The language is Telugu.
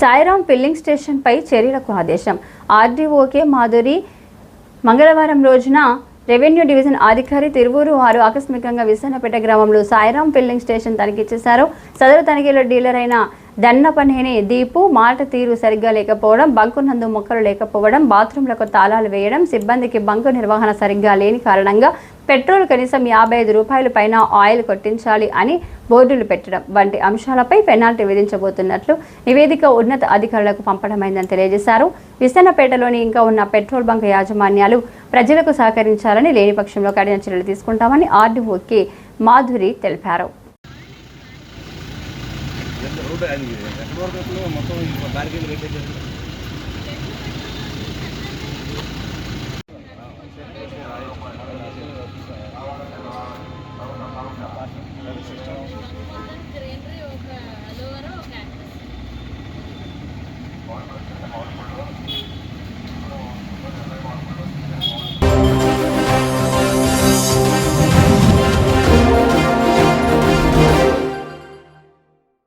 సాయిరాం ఫిల్లింగ్ స్టేషన్పై చర్యలకు ఆదేశం. ఆర్డీఓకే మాధురి. మంగళవారం రోజున రెవెన్యూ డివిజన్ అధికారి తిరువూరు వారు ఆకస్మికంగా విశాఖపేట గ్రామంలో సాయిరాం ఫిల్లింగ్ స్టేషన్ తనిఖీ చేశారు. సదరు తనిఖీలో డీలర్ అయిన దన్నపనేని దీపు మాట తీరు సరిగ్గా లేకపోవడం బంకు నందు మొక్కలు లేకపోవడం బాత్రూంలకు తాళాలు వేయడం సిబ్బందికి బంకు నిర్వహణ సరిగ్గా లేని కారణంగా పెట్రోల్ కనీసం యాభై ఐదు రూపాయల పైన ఆయిల్ కొట్టించాలి అని బోర్డులు పెట్టడం వంటి అంశాలపై పెనాల్టీ విధించబోతున్నట్లు నివేదిక ఉన్నత అధికారులకు పంపడమైందని తెలియజేశారు. విసన్నపేటలోని ఇంకా ఉన్న పెట్రోల్ బంక్ యాజమాన్యాలు ప్రజలకు సహకరించాలని లేని పక్షంలో కఠిన చర్యలు తీసుకుంటామని ఆర్డీఓకి మాధురి తెలిపారు. మొత్తం